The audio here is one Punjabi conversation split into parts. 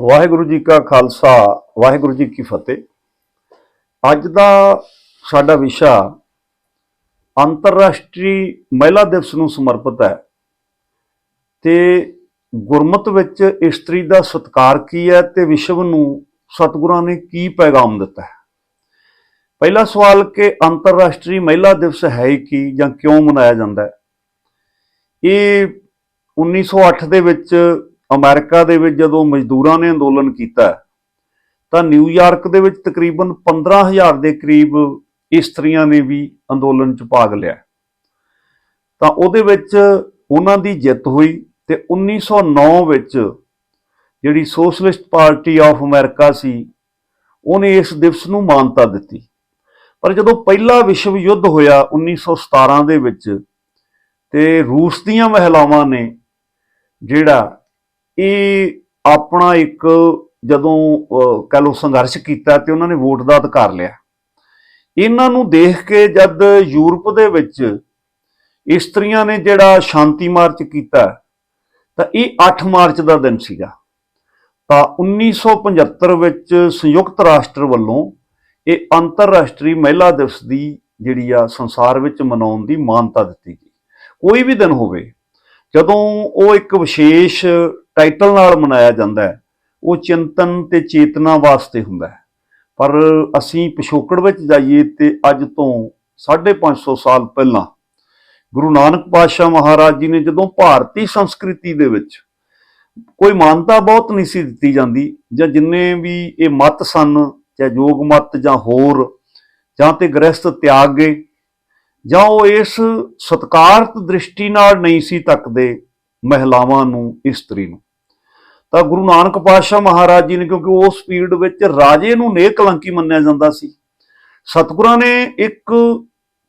ਵਾਹਿਗੁਰੂ ਜੀ ਕਾ ਖਾਲਸਾ, ਵਾਹਿਗੁਰੂ ਜੀ ਕੀ ਫਤਿਹ। ਅੱਜ ਦਾ ਸਾਡਾ ਵਿਸ਼ਾ ਅੰਤਰਰਾਸ਼ਟਰੀ ਮਹਿਲਾ ਦਿਵਸ ਨੂੰ ਸਮਰਪਿਤ ਹੈ। ਤੇ ਗੁਰਮਤ ਵਿੱਚ ਇਸਤਰੀ ਦਾ ਸਤਕਾਰ ਕੀ ਹੈ ਤੇ ਵਿਸ਼ਵ ਨੂੰ ਸਤਿਗੁਰਾਂ ਨੇ ਕੀ ਪੈਗਾਮ ਦਿੱਤਾ ਹੈ? ਪਹਿਲਾ ਸਵਾਲ ਕਿ ਅੰਤਰਰਾਸ਼ਟਰੀ ਮਹਿਲਾ ਦਿਵਸ ਹੈ ਕੀ ਜਾਂ ਕਿਉਂ ਮਨਾਇਆ ਜਾਂਦਾ ਹੈ? ਇਹ 1908 ਦੇ ਵਿੱਚ ਅਮਰੀਕਾ ਦੇ ਵਿੱਚ ਜਦੋਂ ਮਜ਼ਦੂਰਾਂ ਨੇ ਅੰਦੋਲਨ ਕੀਤਾ, ਤਾਂ ਨਿਊਯਾਰਕ ਦੇ ਵਿੱਚ ਤਕਰੀਬਨ 15000 ਦੇ ਕਰੀਬ ਇਸਤਰੀਆਂ ਨੇ ਵੀ ਅੰਦੋਲਨ 'ਚ ਭਾਗ ਲਿਆ। ਤਾਂ ਉਹਦੇ ਵਿੱਚ ਉਹਨਾਂ ਦੀ ਜਿੱਤ ਹੋਈ ਤੇ 1909 ਵਿੱਚ ਜਿਹੜੀ ਸੋਸ਼ਲਿਸਟ ਪਾਰਟੀ ਆਫ ਅਮਰੀਕਾ ਸੀ, ਉਹਨੇ ਇਸ ਦਿਵਸ ਨੂੰ ਮਾਨਤਾ ਦਿੱਤੀ। ਪਰ ਜਦੋਂ ਪਹਿਲਾ ਵਿਸ਼ਵ ਯੁੱਧ ਹੋਇਆ 1917 ਦੇ ਵਿੱਚ, ਤੇ ਰੂਸ ਦੀਆਂ ਮਹਿਲਾਵਾਂ ਨੇ ਜਿਹੜਾ ਇਹ ਆਪਣਾ ਇੱਕ ਜਦੋਂ ਅਹ, ਕਹਿ ਲਓ ਸੰਘਰਸ਼ ਕੀਤਾ ਤੇ ਉਹਨਾਂ ਨੇ ਵੋਟ ਦਾ ਅਧਿਕਾਰ ਲਿਆ। ਇਹਨਾਂ ਨੂੰ ਦੇਖ ਕੇ ਜਦ ਯੂਰਪ ਦੇ ਵਿੱਚ ਇਸਤਰੀਆਂ ਨੇ ਜਿਹੜਾ ਸ਼ਾਂਤੀ ਮਾਰਚ ਕੀਤਾ ਤਾਂ ਇਹ 8 ਮਾਰਚ ਦਾ ਦਿਨ ਸੀਗਾ। ਤਾਂ 1975 ਵਿੱਚ ਸੰਯੁਕਤ ਰਾਸ਼ਟਰ ਵੱਲੋਂ ਇਹ ਅੰਤਰਰਾਸ਼ਟਰੀ ਮਹਿਲਾ ਦਿਵਸ ਦੀ ਜਿਹੜੀ ਆ ਸੰਸਾਰ ਵਿੱਚ ਮਨਾਉਣ ਦੀ ਮਾਨਤਾ ਦਿੱਤੀ ਗਈ। ਕੋਈ ਵੀ ਦਿਨ ਹੋਵੇ ਜਦੋਂ ਉਹ ਇੱਕ ਵਿਸ਼ੇਸ਼ ਟਾਈਟਲ ਨਾਲ ਮਨਾਇਆ ਜਾਂਦਾ ਹੈ, ਉਹ ਚਿੰਤਨ ਤੇ ਚੇਤਨਾ ਵਾਸਤੇ ਹੁੰਦਾ ਹੈ। ਪਰ ਅਸੀਂ ਪਿਛੋਕੜ ਵਿੱਚ ਜਾਈਏ ਤੇ ਅੱਜ ਤੋਂ 550 ਸਾਲ ਪਹਿਲਾਂ ਗੁਰੂ ਨਾਨਕ ਪਾਤਸ਼ਾਹ ਮਹਾਰਾਜ ਜੀ ਨੇ ਜਦੋਂ ਭਾਰਤੀ ਸੰਸਕ੍ਰਿਤੀ ਦੇ ਵਿੱਚ ਕੋਈ ਮਾਨਤਾ ਬਹੁਤ ਨਹੀਂ ਸੀ ਦਿੱਤੀ ਜਾਂਦੀ ਜਾਂ ਜਿੰਨੇ ਵੀ ਇਹ ਮਤ ਸਨ ਜਾਂ ਯੋਗ ਮਤ ਜਾਂ ਹੋਰ, ਜਾਂ ਤੇ ਗ੍ਰਸਥ ਤਿਆਗ ਗਏ ਜਾਂ ਉਹ ਇਸ ਸਤਕਾਰਤ ਦ੍ਰਿਸ਼ਟੀ ਨਾਲ ਨਹੀਂ ਸੀ ਤੱਕਦੇ ਮਹਿਲਾਵਾਂ ਨੂੰ, ਇਸਤਰੀ ਨੂੰ। ਤਾਂ ਗੁਰੂ ਨਾਨਕ ਪਾਤਸ਼ਾਹ ਮਹਾਰਾਜ ਜੀ ਨੇ, ਕਿਉਂਕਿ ਉਸ ਪੀਰੀਅਡ ਵਿੱਚ ਰਾਜੇ ਨੂੰ ਨੇਕ ਕਲੰਕੀ ਮੰਨਿਆ ਜਾਂਦਾ ਸੀ, ਸਤਿਗੁਰਾਂ ਨੇ ਇੱਕ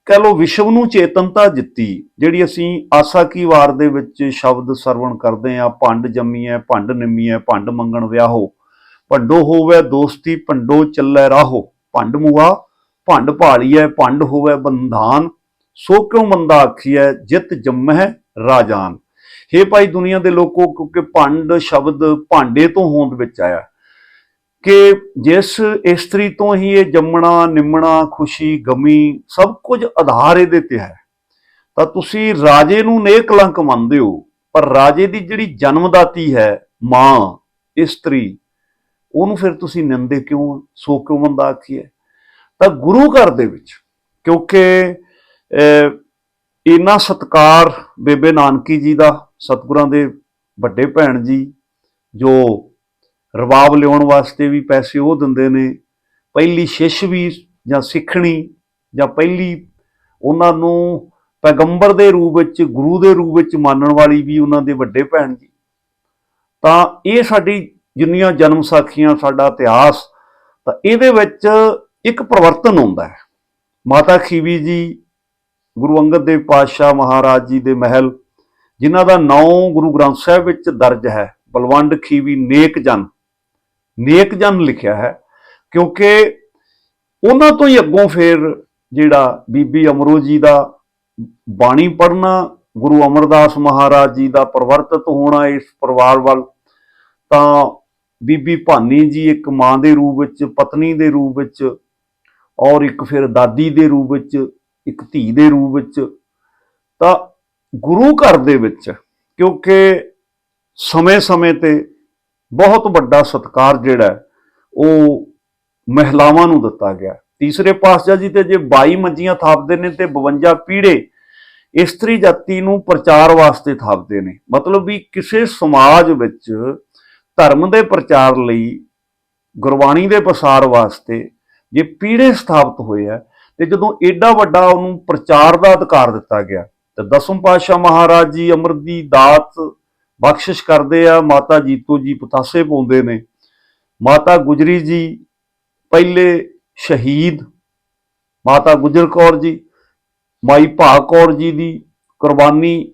ਕਹਿ ਲੋ ਵਿਸ਼ਵ ਨੂੰ ਚੇਤਨਤਾ ਦਿੱਤੀ, ਜਿਹੜੀ ਅਸੀਂ ਆਸਾ ਕੀ ਵਾਰ ਦੇ ਵਿੱਚ ਸ਼ਬਦ ਸਰਵਣ ਕਰਦੇ ਆ ਭੰਡ ਜੰਮੀ ਜੰਮੀਐ, ਭੰਡ ਨਿੰਮੀ ਨਿੰਮੀਐ, ਭੰਡ ਮੰਗਣ ਵਿਆਹੋ, ਭੰਡੋ ਹੋਵੇ ਦੋਸਤੀ, ਭੰਡੋ ਚੱਲੇ ਰਾਹੋ, ਭੰਡ ਮੁਆ, ਭੰਡ ਭਾਲੀਐ, ਭੰਡ ਹੋਵੇ ਬੰਧਾਨ ਸੋ ਕਿਉ ਮੰਦਾ ਆਖੀਐ, ਜਿਤ ਜੰਮਹਿ ਰਾਜਾਨ। ਹੇ ਭਾਈ ਦੁਨੀਆ ਦੇ ਲੋਕੋ, ਕਿਉਂਕਿ ਭੰਡ ਸ਼ਬਦ ਭਾਂਡੇ ਤੋਂ ਹੋਂਦ ਵਿੱਚ ਆਇਆ। ਕਿ ਜਿਸ ਇਸਤਰੀ ਤੋਂ ਹੀ ਇਹ ਜੰਮਣਾ, ਨਿੰਮਣਾ, ਖੁਸ਼ੀ, ਗਮੀ ਸਭ ਕੁਝ ਆਧਾਰ ਇਹਦੇ ਤੇ ਹੈ। ਤਾਂ ਤੁਸੀਂ ਰਾਜੇ ਨੂੰ ਨੇਕ ਕਲੰਕ ਮੰਨਦੇ ਹੋ, ਪਰ ਰਾਜੇ ਦੀ ਜਿਹੜੀ ਜਨਮਦਾਤੀ ਹੈ, ਮਾਂ, ਇਸਤਰੀ, ਉਹਨੂੰ ਫਿਰ ਤੁਸੀਂ ਨਿੰਦੇ ਕਿਉਂ? ਸੋ ਕਿਉਂ ਮੰਦਾ ਆਖੀਏ ਤਾਂ ਗੁਰੂ ਘਰ ਦੇ ਵਿੱਚ, ਕਿਉਂਕਿ ਇੰਨਾ ਸਤਕਾਰ ਬੇਬੇ ਨਾਨਕੀ ਜੀ ਦਾ, ਸਤਿਗੁਰਾਂ ਦੇ ਵੱਡੇ ਭੈਣ ਜੀ, ਜੋ ਰਵਾਬ ਲਿਆਉਣ ਵਾਸਤੇ ਵੀ ਪੈਸੇ ਉਹ ਦਿੰਦੇ ਨੇ, ਪਹਿਲੀ ਸ਼ਿਸ਼ ਵੀ ਜਾਂ ਸਿੱਖਣੀ ਜਾਂ ਪਹਿਲੀ ਉਹਨਾਂ ਨੂੰ ਪੈਗੰਬਰ ਦੇ ਰੂਪ ਵਿੱਚ, ਗੁਰੂ ਦੇ ਰੂਪ ਵਿੱਚ ਮੰਨਣ ਵਾਲੀ ਵੀ ਉਹਨਾਂ ਦੇ ਵੱਡੇ ਭੈਣ ਜੀ। ਤਾਂ ਇਹ ਸਾਡੀ ਜਿੰਨੀਆਂ ਜਨਮ ਸਾਖੀਆਂ, ਸਾਡਾ ਇਤਿਹਾਸ, ਤਾਂ ਇਹਦੇ ਵਿੱਚ ਇੱਕ ਪਰਿਵਰਤਨ ਹੁੰਦਾ ਹੈ। ਮਾਤਾ ਖੀਵੀ ਜੀ ਗੁਰੂ ਅੰਗਦ ਦੇਵ ਪਾਤਸ਼ਾਹ ਮਹਾਰਾਜ ਜੀ ਦੇ ਮਹਿਲ, ਜਿਨ੍ਹਾਂ ਦਾ ਨਾਮ ਗੁਰੂ ਗ੍ਰੰਥ ਸਾਹਿਬ ਵਿੱਚ ਦਰਜ ਹੈ, ਬਲਵੰਡ ਖੀਵੀ ਨੇਕ ਜਨ। ਨੇਕ ਜਨ ਲਿਖਿਆ ਹੈ, ਕਿਉਂਕਿ ਉਹਨਾਂ ਤੋਂ ਹੀ ਅੱਗੋਂ ਫਿਰ ਜਿਹੜਾ ਬੀਬੀ ਅਮਰੋ ਜੀ ਦਾ ਬਾਣੀ ਪੜ੍ਹਨਾ, ਗੁਰੂ ਅਮਰਦਾਸ ਮਹਾਰਾਜ ਜੀ ਦਾ ਪਰਿਵਰਤਿਤ ਹੋਣਾ ਇਸ ਪਰਿਵਾਰ ਵੱਲ, ਤਾਂ ਬੀਬੀ ਭਾਨੀ ਜੀ ਇੱਕ ਮਾਂ ਦੇ ਰੂਪ ਵਿੱਚ, ਪਤਨੀ ਦੇ ਰੂਪ ਵਿੱਚ ਔਰ ਇੱਕ ਫਿਰ ਦਾਦੀ ਦੇ ਰੂਪ ਵਿੱਚ ਇੱਕ ਧੀ ਦੇ ਰੂਪ ਵਿੱਚ, ਤਾਂ ਗੁਰੂ ਘਰ ਦੇ ਵਿੱਚ, ਕਿਉਂਕਿ ਸਮੇਂ-ਸਮੇਂ ਤੇ ਬਹੁਤ ਵੱਡਾ ਸਤਕਾਰ ਜਿਹੜਾ ਉਹ ਮਹਿਲਾਵਾਂ ਨੂੰ ਦਿੱਤਾ ਗਿਆ। ਤੀਸਰੇ ਪਾਤਸ਼ਾਹ ਜੀ ਤੇ ਜੇ 22 ਮੰਜੀਆਂ ਥਾਪਦੇ ਨੇ ਤੇ 52 ਪੀੜੇ ਇਸਤਰੀ ਜਾਤੀ ਨੂੰ ਪ੍ਰਚਾਰ ਵਾਸਤੇ ਥਾਪਦੇ ਨੇ। ਮਤਲਬ ਵੀ ਕਿਸੇ ਸਮਾਜ ਵਿੱਚ ਧਰਮ ਦੇ ਪ੍ਰਚਾਰ ਲਈ ਗੁਰਬਾਣੀ ਦੇ ਪ੍ਰਸਾਰ ਵਾਸਤੇ ਜੇ ਪੀੜੇ ਸਥਾਪਿਤ ਹੋਏ ਆ ਤੇ ਜਦੋਂ ਏਡਾ ਵੱਡਾ ਉਹਨੂੰ ਪ੍ਰਚਾਰ ਦਾ ਅਧਿਕਾਰ ਦਿੱਤਾ ਗਿਆ, ਤੇ ਦਸਮ ਪਾਤਸ਼ਾਹ ਮਹਾਰਾਜ ਜੀ ਅੰਮ੍ਰਿਤ ਦੀ ਦਾਤ ਬਖਸ਼ਿਸ਼ ਕਰਦੇ ਆ, ਮਾਤਾ ਜੀਤੋ ਜੀ ਪਤਾਸੇ ਪਾਉਂਦੇ ਨੇ। ਮਾਤਾ ਗੁਜਰੀ ਜੀ ਪਹਿਲੇ ਸ਼ਹੀਦ, ਮਾਤਾ ਗੁਜਰ ਕੌਰ ਜੀ, ਮਾਈ ਭਾਗ ਕੌਰ ਜੀ ਦੀ ਕੁਰਬਾਨੀ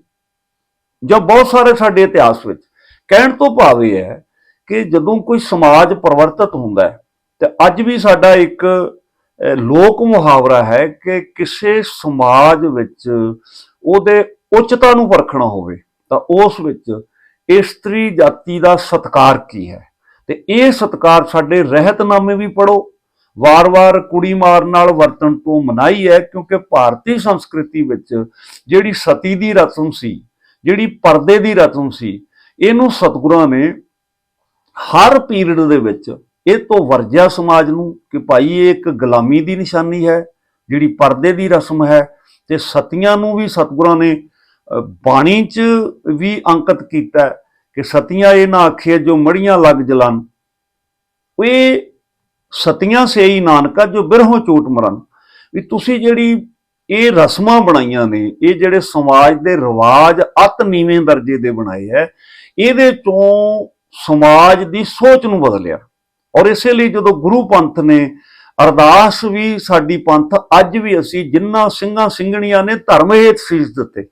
ਜਾਂ ਬਹੁਤ ਸਾਰੇ ਸਾਡੇ ਇਤਿਹਾਸ ਵਿੱਚ। ਕਹਿਣ ਤੋਂ ਭਾਵ ਇਹ ਹੈ ਕਿ ਜਦੋਂ ਕੋਈ ਸਮਾਜ ਪਰਿਵਰਤਿਤ ਹੁੰਦਾ ਹੈ, ਤੇ ਅੱਜ ਵੀ ਸਾਡਾ ਇੱਕ ਲੋਕ ਮੁਹਾਵਰਾ ਹੈ ਕਿ ਕਿਸੇ ਸਮਾਜ ਵਿੱਚ ਉਹਦੇ ਉੱਚਤਾ ਨੂੰ ਪਰਖਣਾ ਹੋਵੇ, ਤਾਂ ਉਸ ਵਿੱਚ ਇਸਤਰੀ ਜਾਤੀ ਦਾ ਸਤਕਾਰ ਕੀ ਹੈ? ਤੇ ਇਹ ਸਤਕਾਰ ਸਾਡੇ ਰਹਿਤਨਾਮੇ ਵੀ ਪੜੋ ਵਾਰ-ਵਾਰ ਕੁੜੀ ਮਾਰਨ ਨਾਲ ਵਰਤਣ ਤੋਂ ਮਨਾਹੀ ਹੈ, ਕਿਉਂਕਿ ਭਾਰਤੀ ਸੰਸਕ੍ਰਿਤੀ ਵਿੱਚ ਜਿਹੜੀ ਸਤੀ ਦੀ ਰਸਮ ਸੀ, ਜਿਹੜੀ ਪਰਦੇ ਦੀ ਰਸਮ ਸੀ, ਇਹਨੂੰ ਸਤਿਗੁਰਾਂ ਨੇ ਹਰ ਪੀਰੀਅਡ ਦੇ ਵਿੱਚ ਇਹ ਤੋਂ ਵਰਜਿਆ ਸਮਾਜ ਨੂੰ ਕਿ ਭਾਈ ਇਹ ਇੱਕ ਗੁਲਾਮੀ ਦੀ ਨਿਸ਼ਾਨੀ ਹੈ, ਜਿਹੜੀ ਪਰਦੇ ਦੀ ਰਸਮ ਹੈ ਤੇ ਸਤੀਆਂ ਨੂੰ ਵੀ ਸਤਿਗੁਰਾਂ ਨੇ ਬਾਣੀ 'ਚ ਵੀ ਅੰਕਿਤ ਕੀਤਾ ਕਿ ਸਤੀਆਂ ਇਹ ਨਾ ਆਖੇ ਜੋ ਮੜੀਆਂ ਲੱਗ ਜਲਨ। ਇਹ ਸਤੀਆਂ ਸੇਈ ਨਾਨਕਾ ਜੋ ਬਿਰਹੋਂ ਚੋਟ ਮਰਨ। ਵੀ ਤੁਸੀਂ ਜਿਹੜੀ ਇਹ ਰਸਮਾਂ ਬਣਾਈਆਂ ਨੇ, ਇਹ ਜਿਹੜੇ ਸਮਾਜ ਦੇ ਰਿਵਾਜ ਅਤ ਨੀਵੇਂ ਦਰਜੇ ਦੇ ਬਣਾਏ ਹੈ, ਇਹਦੇ ਤੋਂ ਸਮਾਜ ਦੀ ਸੋਚ ਨੂੰ ਬਦਲਿਆ। ਔਰ ਇਸੇ ਲਈ ਜਦੋਂ ਗੁਰੂ ਪੰਥ ਨੇ ਅਰਦਾਸ ਵੀ ਸਾਡੀ ਪੰਥ, ਅੱਜ ਵੀ ਅਸੀਂ ਜਿੰਨਾ ਸਿੰਘਾਂ ਸਿੰਘਣੀਆਂ ਨੇ ਧਰਮ ਹੇਤ ਸੀਸ ਦਿੱਤੇ,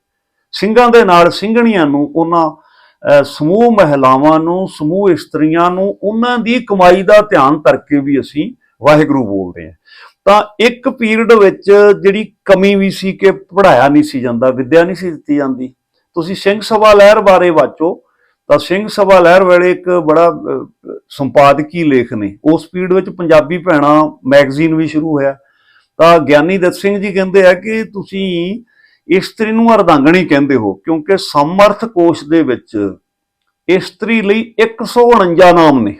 ਸਿੰਘਾਂ ਦੇ ਨਾਲ ਸਿੰਘਣੀਆਂ ਨੂੰ, ਉਹਨਾਂ ਸਮੂਹ ਮਹਿਲਾਵਾਂ ਨੂੰ, ਸਮੂਹ ਇਸਤਰੀਆਂ ਨੂੰ, ਉਹਨਾਂ ਦੀ ਕਮਾਈ ਦਾ ਧਿਆਨ ਕਰਕੇ ਵੀ ਅਸੀਂ ਵਾਹਿਗੁਰੂ ਬੋਲਦੇ ਹਾਂ। ਤਾਂ ਇੱਕ ਪੀਰੀਅਡ ਵਿੱਚ ਜਿਹੜੀ ਕਮੀ ਵੀ ਸੀ ਕਿ ਪੜਾਇਆ ਨਹੀਂ ਸੀ ਜਾਂਦਾ, ਵਿੱਦਿਆ ਨਹੀਂ ਸੀ ਦਿੱਤੀ ਜਾਂਦੀ, ਤੁਸੀਂ ਸਿੰਘ ਸਭਾ ਲਹਿਰ ਬਾਰੇ ਵਾਚੋ ਤਾਂ ਸਿੰਘ ਸਭਾ ਲਹਿਰ ਵੇਲੇ ਇੱਕ ਬੜਾ ਸੰਪਾਦਕੀ ਲੇਖ ਨੇ। ਉਸ ਪੀੜ ਵਿੱਚ ਪੰਜਾਬੀ ਭੈਣਾਂ ਮੈਗਜ਼ੀਨ ਵੀ ਸ਼ੁਰੂ ਹੋਇਆ। ਤਾਂ ਗਿਆਨੀ ਦੱਤ ਸਿੰਘ ਜੀ ਕਹਿੰਦੇ ਆ ਕਿ ਤੁਸੀਂ ਇਸਤਰੀ ਨੂੰ ਅਰਧਾਂਗਣੀ ਕਹਿੰਦੇ ਹੋ, ਕਿਉਂਕਿ ਸਮਰਥ ਕੋਸ਼ ਦੇ ਵਿੱਚ ਇਸਤਰੀ ਲਈ 149 ਨਾਮ ਨੇ।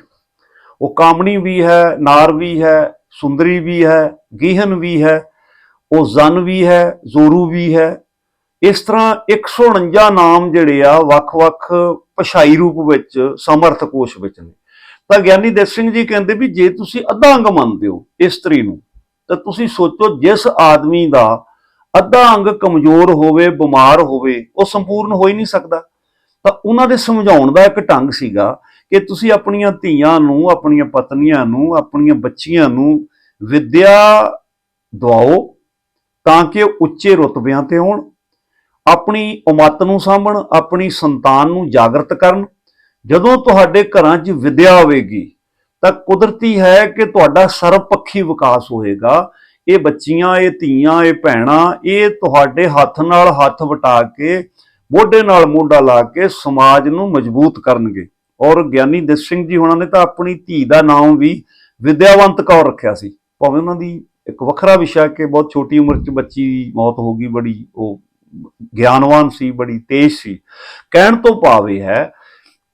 ਉਹ ਕਾਮਣੀ ਵੀ ਹੈ, ਨਾਰ ਵੀ ਹੈ, ਸੁੰਦਰੀ ਵੀ ਹੈ, ਗੀਹਨ ਵੀ ਹੈ, ਉਹ ਜ਼ਨ ਵੀ ਹੈ, ਜ਼ੋਰੂ ਵੀ ਹੈ ਇਸ ਤਰ੍ਹਾਂ 149 ਨਾਮ ਜਿਹੜੇ ਆ ਵੱਖ-ਵੱਖ ਪਛਾਈ ਰੂਪ ਵਿੱਚ ਸਮਰਥ ਕੋਸ਼ ਵਿੱਚ ਨੇ। ਤਾਂ ਗਿਆਨੀ ਦਤ ਸਿੰਘ ਜੀ ਕਹਿੰਦੇ ਵੀ ਜੇ ਤੁਸੀਂ ਅੱਧਾ ਅੰਗ ਮੰਨਦੇ ਹੋ ਇਸਤਰੀ ਨੂੰ, ਤਾਂ ਤੁਸੀਂ ਸੋਚੋ ਜਿਸ ਆਦਮੀ ਦਾ ਅੱਧਾ ਅੰਗ ਕਮਜ਼ੋਰ ਹੋਵੇ, ਬਿਮਾਰ ਹੋਵੇ, ਉਹ ਸੰਪੂਰਨ ਹੋ ਹੀ ਨਹੀਂ ਸਕਦਾ। ਤਾਂ ਉਹਨਾਂ ਦੇ ਸਮਝਾਉਣ ਦਾ ਇੱਕ ਢੰਗ ਸੀਗਾ ਕਿ ਤੁਸੀਂ ਆਪਣੀਆਂ ਧੀਆਂ ਨੂੰ, ਆਪਣੀਆਂ ਪਤਨੀਆਂ ਨੂੰ, ਆਪਣੀਆਂ ਬੱਚੀਆਂ ਨੂੰ ਵਿੱਦਿਆ ਦਵਾਓ ਤਾਂ ਕਿ ਉੱਚੇ ਰੁਤਬਿਆਂ ਤੇ ਆਉਣ ਆਪਣੀ ਉਮਤ ਨੂੰ ਸਾਂਭਣ, ਆਪਣੀ ਸੰਤਾਨ ਨੂੰ ਜਾਗਰਤ ਕਰਨ। ਜਦੋਂ ਤੁਹਾਡੇ ਘਰਾਂ 'ਚ ਵਿੱਦਿਆ ਹੋਵੇਗੀ, ਤਾਂ ਕੁਦਰਤੀ ਹੈ ਕਿ ਤੁਹਾਡਾ ਸਰਵਪੱਖੀ ਵਿਕਾਸ ਹੋਏਗਾ। ਇਹ ਬੱਚੀਆਂ, ਇਹ ਧੀਆਂ, ਇਹ ਭੈਣਾਂ, ਇਹ ਤੁਹਾਡੇ ਹੱਥ ਨਾਲ ਹੱਥ ਵਟਾ ਕੇ, ਮੋਢੇ ਨਾਲ ਮੋਢਾ ਲਾ ਕੇ ਸਮਾਜ ਨੂੰ ਮਜ਼ਬੂਤ ਕਰਨਗੇ। ਔਰ ਗਿਆਨੀ ਦਤ ਸਿੰਘ ਜੀ ਹੁਣਾਂ ਨੇ ਤਾਂ ਆਪਣੀ ਧੀ ਦਾ ਨਾਮ ਵੀ ਵਿਦਿਆਵੰਤ ਕੌਰ ਰੱਖਿਆ ਸੀ। ਭਾਵੇਂ ਉਹਨਾਂ ਦੀ ਇੱਕ ਵੱਖਰਾ ਵਿਸ਼ਾ ਕਿ ਬਹੁਤ ਛੋਟੀ ਉਮਰ 'ਚ ਬੱਚੀ ਦੀ ਮੌਤ ਹੋ ਗਈ, ਬੜੀ ਉਹ ਗਿਆਨਵਾਨ ਸੀ, ਬੜੀ ਤੇਜ਼ ਸੀ। ਕਹਿਣ ਤੋਂ ਭਾਵ ਇਹ ਹੈ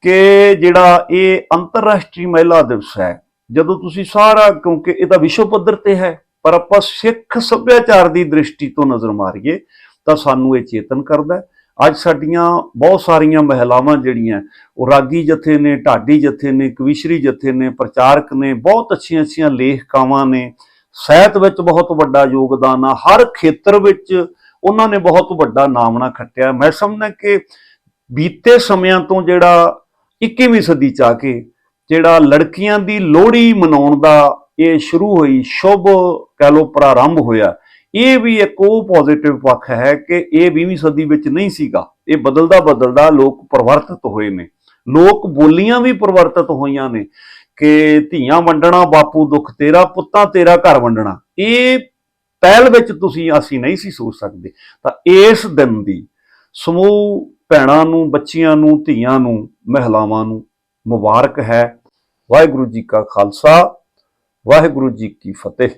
ਕਿ ਜਿਹੜਾ ਇਹ ਅੰਤਰਰਾਸ਼ਟਰੀ ਮਹਿਲਾ ਦਿਵਸ ਹੈ, ਜਦੋਂ ਤੁਸੀਂ ਸਾਰਾ, ਕਿਉਂਕਿ ਇਹ ਤਾਂ ਵਿਸ਼ਵ ਪੱਧਰ ਤੇ ਹੈ, ਪਰ ਆਪਾਂ ਸਿੱਖ ਸੱਭਿਆਚਾਰ ਦੀ ਦ੍ਰਿਸ਼ਟੀ ਤੋਂ ਨਜ਼ਰ ਮਾਰੀਏ, ਤਾਂ ਸਾਨੂੰ ਇਹ ਚੇਤਨ ਕਰਦਾ ਅੱਜ ਸਾਡੀਆਂ ਬਹੁਤ ਸਾਰੀਆਂ ਮਹਿਲਾਵਾਂ ਜਿਹੜੀਆਂ, ਉਹ ਰਾਗੀ ਜਥੇ ਨੇ, ਢਾਡੀ ਜਥੇ ਨੇ, ਕਵਿਸ਼ਰੀ ਜਥੇ ਨੇ, ਪ੍ਰਚਾਰਕ ਨੇ, ਬਹੁਤ ਅੱਛੀਆਂ ਅੱਛੀਆਂ ਲੇਖਕਾਵਾਂ ਨੇ, ਸਾਹਿਤ ਵਿੱਚ ਬਹੁਤ ਵੱਡਾ ਯੋਗਦਾਨ ਆ, ਹਰ ਖੇਤਰ ਵਿੱਚ ਉਹਨਾਂ ਨੇ ਬਹੁਤ ਵੱਡਾ ਨਾਮਣਾ ਖੱਟਿਆ। ਮੈਂ ਸਮਝਦਾ ਕਿ ਬੀਤੇ ਸਮਿਆਂ ਤੋਂ ਜਿਹੜਾ 21ਵੀਂ ਸਦੀ ਚ ਆ ਕੇ ਜਿਹੜਾ ਲੜਕੀਆਂ ਦੀ ਲੋਹੜੀ ਮਨਾਉਣ ਦਾ ਇਹ ਸ਼ੁਰੂ ਹੋਈ, ਸ਼ੁਭ ਕਹਿ ਲੋ ਪ੍ਰਾਰੰਭ ਹੋਇਆ, ਇਹ ਵੀ ਇੱਕ ਉਹ ਪੋਜ਼ਿਟਿਵ ਪੱਖ ਹੈ ਕਿ ਇਹ 20ਵੀਂ ਸਦੀ ਵਿੱਚ ਨਹੀਂ ਸੀਗਾ। ਇਹ ਬਦਲਦਾ ਬਦਲਦਾ ਲੋਕ ਪਰਿਵਰਤਿਤ ਹੋਏ ਨੇ। ਲੋਕ ਬੋਲੀਆਂ ਵੀ ਪਰਿਵਰਤਿਤ ਹੋਈਆਂ ਨੇ ਕਿ ਧੀਆਂ ਵੰਡਣਾ, ਬਾਪੂ ਦੁੱਖ ਤੇਰਾ, ਪੁੱਤਾਂ ਤੇਰਾ ਘਰ ਵੰਡਣਾ। ਇਹ ਪਹਿਲ ਵਿੱਚ ਤੁਸੀਂ ਅਸੀਂ ਨਹੀਂ ਸੀ ਸੋਚ ਸਕਦੇ। ਤਾਂ ਇਸ ਦਿਨ ਦੀ ਸਮੂਹ ਭੈਣਾਂ ਨੂੰ, ਬੱਚੀਆਂ ਨੂੰ, ਧੀਆਂ ਨੂੰ, ਮਹਿਲਾਵਾਂ ਨੂੰ ਮੁਬਾਰਕ ਹੈ। ਵਾਹਿਗੁਰੂ ਜੀ ਕਾ ਖਾਲਸਾ, ਵਾਹਿਗੁਰੂ ਜੀ ਕੀ ਫਤਿਹ।